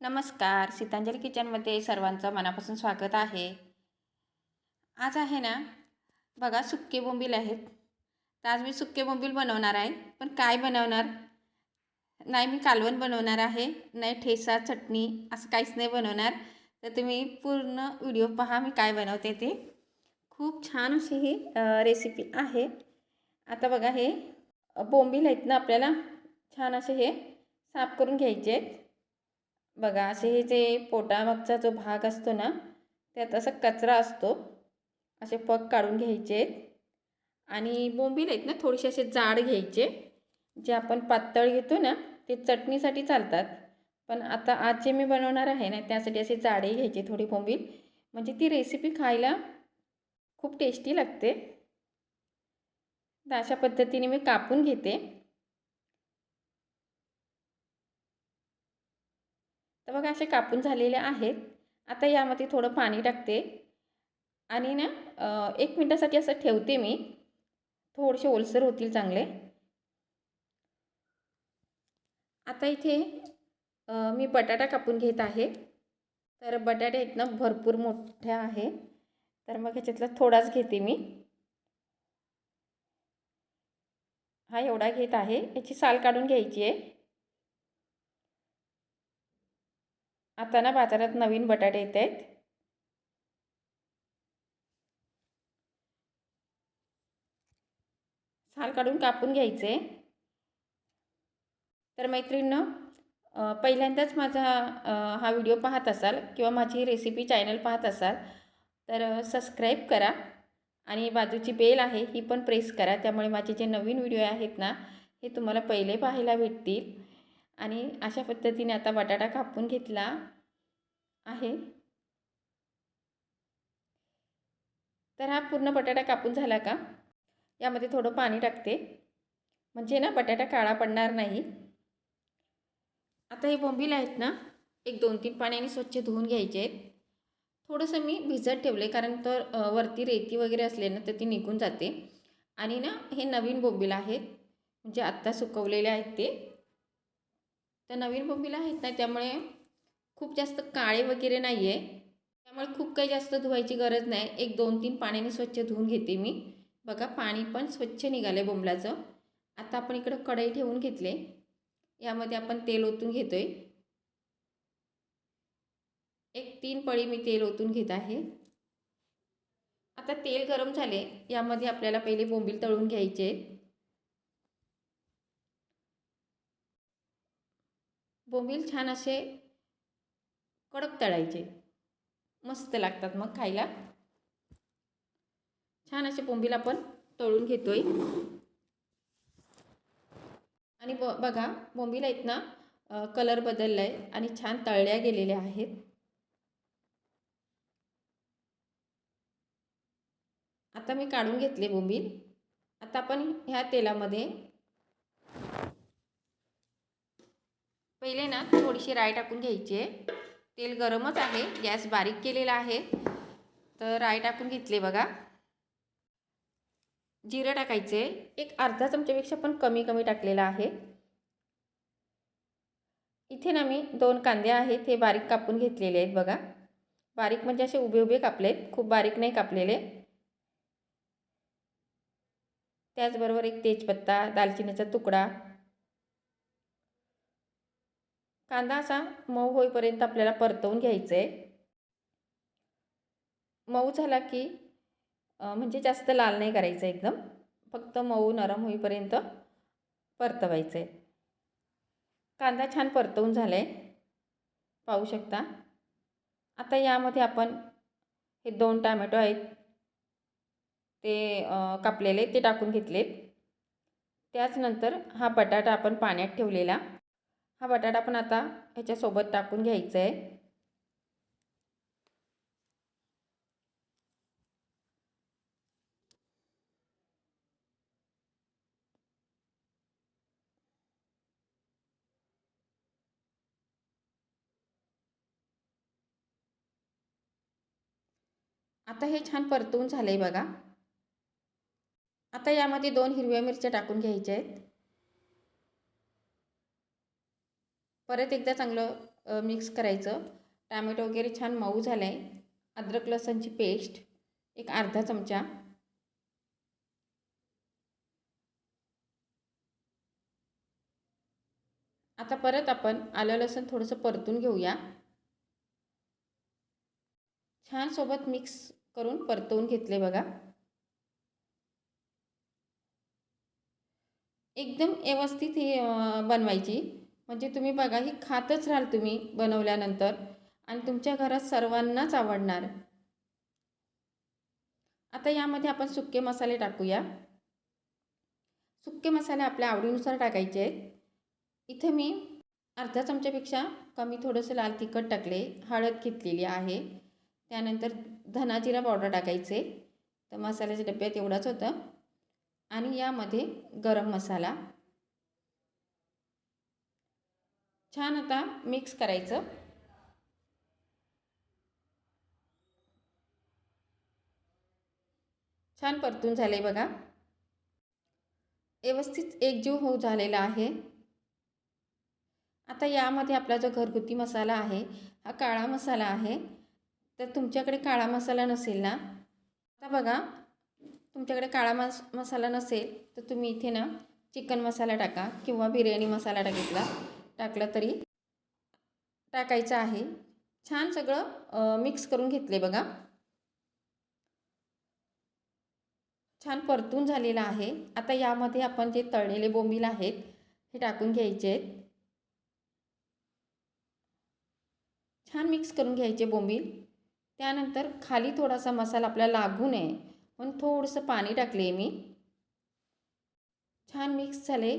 नमस्कार. सीतांजली किचनमध्ये सर्वांचं मनापासून स्वागत आहे. आज आहे ना बघा सुक्के बोंबील आहेत. तर आज मी सुक्के बोंबील बनवणार आहे. पण काय बनवणार? नाही मी कालवण बनवणार आहे. नाही ठेसा चटणी असं काहीच नाही बनवणार. तर तुम्ही पूर्ण व्हिडिओ पहा मी काय बनवते ते. खूप छान अशी ही रेसिपी आहे. आता बघा हे बोंबील आहेत ना आपल्याला छान असे हे साफ करून घ्यायचे आहेत. बघा असे हे जे पोटामागचा जो भाग असतो ना त्यात असा कचरा असतो. असे पग काढून घ्यायचे. आहेत आणि बोंबील आहेत ना थोडेसे असे जाड घ्यायचे. जे आपण पातळ घेतो ना ते चटणीसाठी चालतात. पण आता आज जे मी बनवणार आहे ना त्यासाठी असे जाडे घ्यायचे थोडी बोंबील. म्हणजे ती रेसिपी खायला खूप टेस्टी लागते. तर अशा पद्धतीने मी कापून घेते. तर बघा असे कापून झालेले आहेत. आता यामध्ये थोडं पाणी टाकते. आणि ना एक मिनटासाठी असं ठेवते मी. थोडेसे ओलसर होतील चांगले. आता इथे मी बटाटा कापून घेत आहे. तर बटाटे आहेत ना भरपूर मोठ्या आहे. तर मग ह्याच्यातला थोडाच घेते मी. हा एवढा घेत आहे. याची साल काढून घ्यायची आहे. आता ना बाजारात नवीन बटाटे येत आहेत. साल काढून कापून घ्यायचे. तर मैत्रिणीनं पहिल्यांदाच माझा हा व्हिडिओ पाहत असाल किंवा माझी रेसिपी चॅनल पाहत असाल तर सबस्क्राईब करा आणि बाजूची बेल आहे ही पण प्रेस करा. त्यामुळे माझे जे नवीन व्हिडिओ आहेत ना हे तुम्हाला पहिले पाहायला भेटतील. आणि अशा पद्धतीने आता बटाटा कापून घेतला आहे. तर हा पूर्ण बटाटा कापून झाला का? यामध्ये थोडं पाणी टाकते. म्हणजे ना बटाटा काळा पडणार नाही. आता हे बोंबील आहेत ना एक दोन तीन पाण्याने स्वच्छ धुवून घ्यायचे आहेत. थोडंसं मी भिजत ठेवले कारण तर वरती रेती वगैरे असले ना तर ती निघून जाते. आणि ना हे नवीन बोंबील आहेत. म्हणजे आत्ता सुकवलेले आहेत ते. तर नवीन बोंबील आहेत ना त्यामुळे खूप जास्त काळे वगैरे नाही आहे त्यामुळे खूप काही जास्त धुवायची गरज नाही. एक दोन तीन पाण्याने स्वच्छ धुवून घेते मी. बघा पाणी पण स्वच्छ निघालं आहे बोंबलाचं. आता आपण इकडं कढई ठेवून घेतले. यामध्ये आपण तेल ओतून घेतो आहे एक तीन पळी मी तेल ओतून घेत आहे. आता तेल गरम झाले यामध्ये आपल्याला पहिले बोंबील तळून घ्यायचे बोंबील छान असे कडक तळायचे. मस्त लागतात मग खायला. छान असे बोंबील आपण तळून घेतोय. आणि ब बघा बोंबील आहेत ना कलर बदलला आहे आणि छान तळल्या गेलेल्या आहेत. आता मी काढून घेतले बोंबील. आता आपण ह्या तेलामध्ये पहिले ना थोडीशी राय टाकून घ्यायची आहे. तेल गरमच आहे. गॅस बारीक केलेला आहे. तर राय टाकून घेतले बघा. जिरं टाकायचे. एक अर्धा चमच्यापेक्षा पण कमी कमी टाकलेला आहे. इथे ना मी दोन कांदे आहेत हे बारीक कापून घेतलेले आहेत बघा. बारीक म्हणजे असे उभे उभे कापलेत. खूप बारीक नाही कापलेले. त्याचबरोबर एक तेजपत्ता दालचिनीचा तुकडा कांदा असा मऊ होईपर्यंत आपल्याला परतवून घ्यायचं आहे मऊ झाला की म्हणजे जास्त लाल नाही करायचं एकदम. फक्त मऊ नरम होईपर्यंत परतवायचं आहे कांदा छान परतवून झाला आहे पाहू शकता. आता यामध्ये आपण हे दोन टॅमॅटो आहेत. ते कापलेले ते टाकून घेतलेत. त्याचनंतर हा बटाटा आपण पाण्यात ठेवलेला. हा बटाटा पण आता ह्याच्यासोबत टाकून घ्यायचा आहे आता हे छान परतवून झालं आहे बघा. आता यामध्ये दोन हिरव्या मिरच्या टाकून घ्यायच्या आहेत. परत एकदा चांगलं मिक्स करायचं. टॅमॅटो वगैरे छान मऊ झालं आहे अद्रक लसणची पेस्ट एक अर्धा चमचा. आता परत आपण आलं लसूण थोडंसं परतून घेऊया. छान सोबत मिक्स करून परतवून घेतले बघा. एकदम व्यवस्थित ही बनवायची. म्हणजे तुम्ही बघा ही खातच राहाल तुम्ही बनवल्यानंतर आणि तुमच्या घरात सर्वांनाच आवडणार. आता यामध्ये आपण सुके मसाले टाकूया. सुके मसाले आपल्या आवडीनुसार टाकायचे आहेत. इथे मी अर्धा चमच्यापेक्षा कमी थोडंसं लाल तिखट टाकले हळद घेतलेली आहे. त्यानंतर धनाजिरा पावडर टाकायचे. तर मसाल्याच्या डब्यात एवढाच होतं. आणि यामध्ये गरम मसाला. छान आता मिक्स करायचं. छान परतून झाले बघा. व्यवस्थित एकजीव होऊ झालेला आहे. आता यामध्ये आपला जो घरगुती मसाला आहे हा काळा मसाला आहे. तर तुमच्याकडे काळा मसाला नसेल ना? आता बघा तुमच्याकडे काळा मस मसाला नसेल तर तुम्ही इथे ना चिकन मसाला टाका किंवा बिर्याणी मसाला टाकितला टाकला तरी टाकायचं आहे. छान सगळं मिक्स करून घेतले बघा. छान परतून झालेलं आहे. आता यामध्ये आपण जे तळलेले बोंबील आहेत हे टाकून घ्यायचे आहेत. छान मिक्स करून घ्यायचे बोंबील. त्यानंतर खाली थोडासा मसाला आपल्याला लागू नये म्हणून थोडंसं पाणी टाकले मी. छान मिक्स झाले.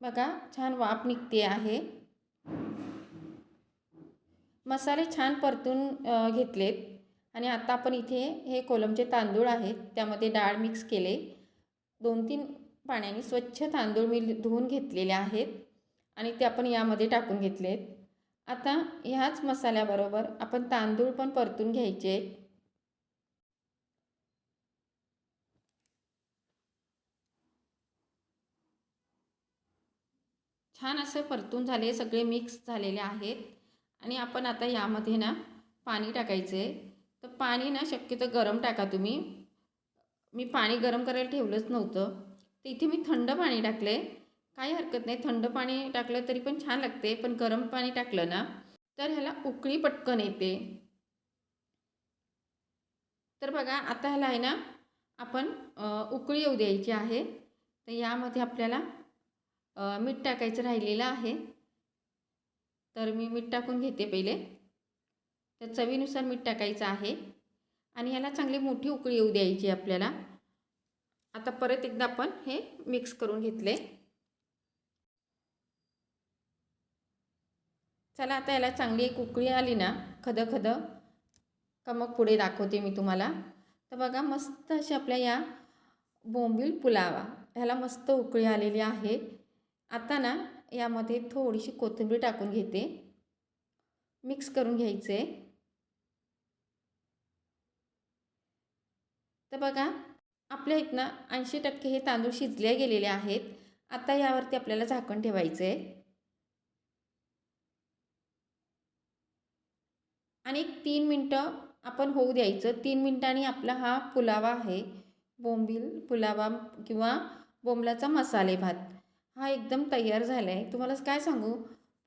बघा छान वाफ निघते आहे. मसाले छान परतून घेतलेत. आणि आता आपण इथे हे कोलमचे तांदूळ आहेत त्यामध्ये डाळ मिक्स केले. दोन तीन पाण्याने स्वच्छ तांदूळ मी धुवून घेतलेले आहेत. आणि ते आपण यामध्ये टाकून घेतलेत. आता ह्याच मसाल्याबरोबर आपण तांदूळ पण परतून घ्यायचे. छान असं परतून झाले सगळे मिक्स झालेले आहेत. आणि आपण आता यामध्ये ना पाणी टाकायचं आहे तर पाणी ना शक्यतो गरम टाका तुम्ही. मी पाणी गरम करायला ठेवलंच नव्हतं. तर इथे मी थंड पाणी टाकलं आहे काही हरकत नाही. थंड पाणी टाकलं तरी पण छान लागते. पण गरम पाणी टाकलं ना तर ह्याला उकळी पटकन येते. तर बघा आता ह्याला आहे ना आपण उकळी येऊ द्यायची आहे. तर यामध्ये आपल्याला मीठ टाकायचं राहिलेलं आहे. तर मी मीठ टाकून घेते पहिले. तर चवीनुसार मीठ टाकायचं आहे. आणि ह्याला चांगली मोठी उकळी येऊ द्यायची आपल्याला. आता परत एकदा आपण हे मिक्स करून घेतले. चला आता याला चांगली एक उकळी आली ना खदं खदं का मग पुढे दाखवते मी तुम्हाला. तर बघा मस्त अशी आपल्या या बोंबील पुलावा. ह्याला मस्त उकळी आलेली आहे. आता ना यामध्ये थोडीशी कोथिंबीर टाकून घेते. मिक्स करून घ्यायचे. तर बघा आपल्या इथनं ऐंशी टक्के हे तांदूळ शिजले गेलेले आहेत. आता यावरती आपल्याला झाकण ठेवायचं. आहे आणि एक तीन मिनटं आपण होऊ द्यायचं. तीन मिनटांनी आपला हा पुलावा आहे. बोंबील पुलावा किंवा बोंबलाचा मसाले भात. हा एकदम तयार झाला आहे तुम्हाला काय सांगू?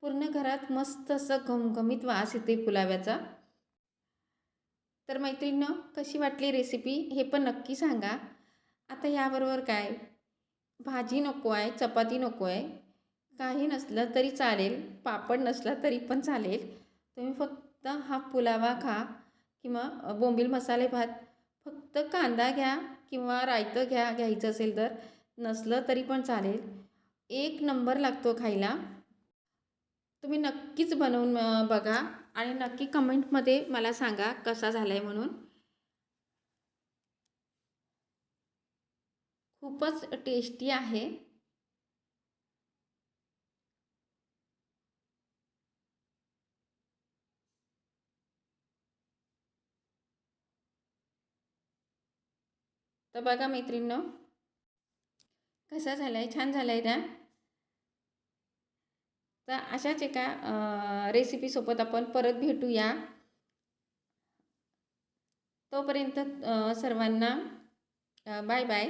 पूर्ण घरात मस्त असं घमघमीत वास येते पुलाव्याचा. तर मैत्रिणीनं कशी वाटली रेसिपी हे पण नक्की सांगा. आता याबरोबर काय? भाजी नको आहे चपाती नको आहे. काही नसलं तरी चालेल पापड नसला तरी पण चालेल. तुम्ही फक्त हा पुलावा खा किंवा बोंबील मसाले भात. फक्त कांदा घ्या किंवा रायतं घ्या घ्यायचं असेल तर. नसलं तरी पण चालेल. एक नंबर लागतो खायला. तुम्ही नक्कीच बनवून बघा आणि नक्की कमेंटमध्ये मला सांगा कसा झाला आहे म्हणून. खूपच टेस्टी आहे. तर बघा मैत्रिणीनं कसा झाला आहे छान झाला आहे ना? तर अशाच एका रेसिपीसोबत आपण परत भेटूया. तोपर्यंत सर्वांना बाय बाय